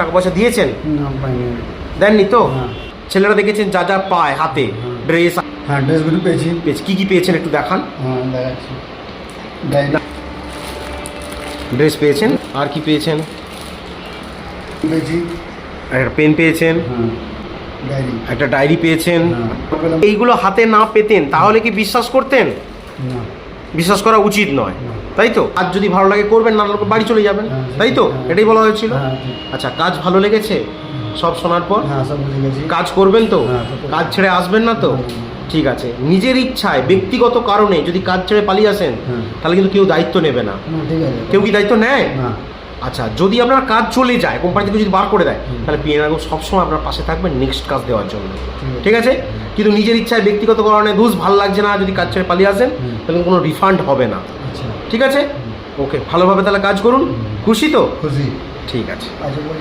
টাকা পয়সা দিয়েছেন? না পাইনি। দেননি তো? না। ছেলেরা দেখেছেন যা যা পায় হাতে ড্রেস? হ্যাঁ ড্রেসগুলো পেয়েছি। পেয়েছে। কি কি পেয়েছেন একটু দেখান? হ্যাঁ দেখাচ্ছি। ড্রেস পেয়েছেন? আর কি পেয়েছেন? পেয়েছি। একটা পেন পেয়েছেন? হ্যাঁ একটা ডায়েরি পেয়েছেন? হ্যাঁ। এইগুলো হাতে না পেতেন তাহলে কি বিশ্বাস করতেন? না। বিশ্বাস করা উচিত নয়। তাই তো? আজ যদি ভালো লাগে করবেন না লোক বাড়ি চলে যাবেন। হ্যাঁ, তাই তো? হ্যাঁ। এটাই বলা হয়েছিল। হ্যাঁ, আচ্ছা কাজ ভালো লেগেছে? সব শোনার পর? কাজ করবেন তো। কাজ ছেড়ে আসবেন না তো? ঠিক আছে। নিজের ইচ্ছায় ব্যক্তিগত কারণে যদি কাজ ছেড়ে পালিয়ে আসেন তাহলে কিন্তু কেউ দায়িত্ব নেবে না। কেউ কি দায়িত্ব নেয়? আচ্ছা যদি আপনার কাজ চলে যায় কোম্পানি থেকে যদি বার করে দেয় তাহলে পিএনআর সবসময় আপনার পাশে থাকবেন নেক্সট কাজ দেওয়ার জন্য। ঠিক আছে? কিন্তু নিজের ইচ্ছায় ব্যক্তিগত কারণে দুষ ভালো লাগছে না যদি কাজ ছেড়ে পালিয়ে আসেন তাহলে কোনো রিফান্ড হবে না। আচ্ছা। ঠিক আছে? ওকে ভালোভাবে তাহলে কাজ করুন। খুশি তো? খুশি। ঠিক আছে। আচ্ছা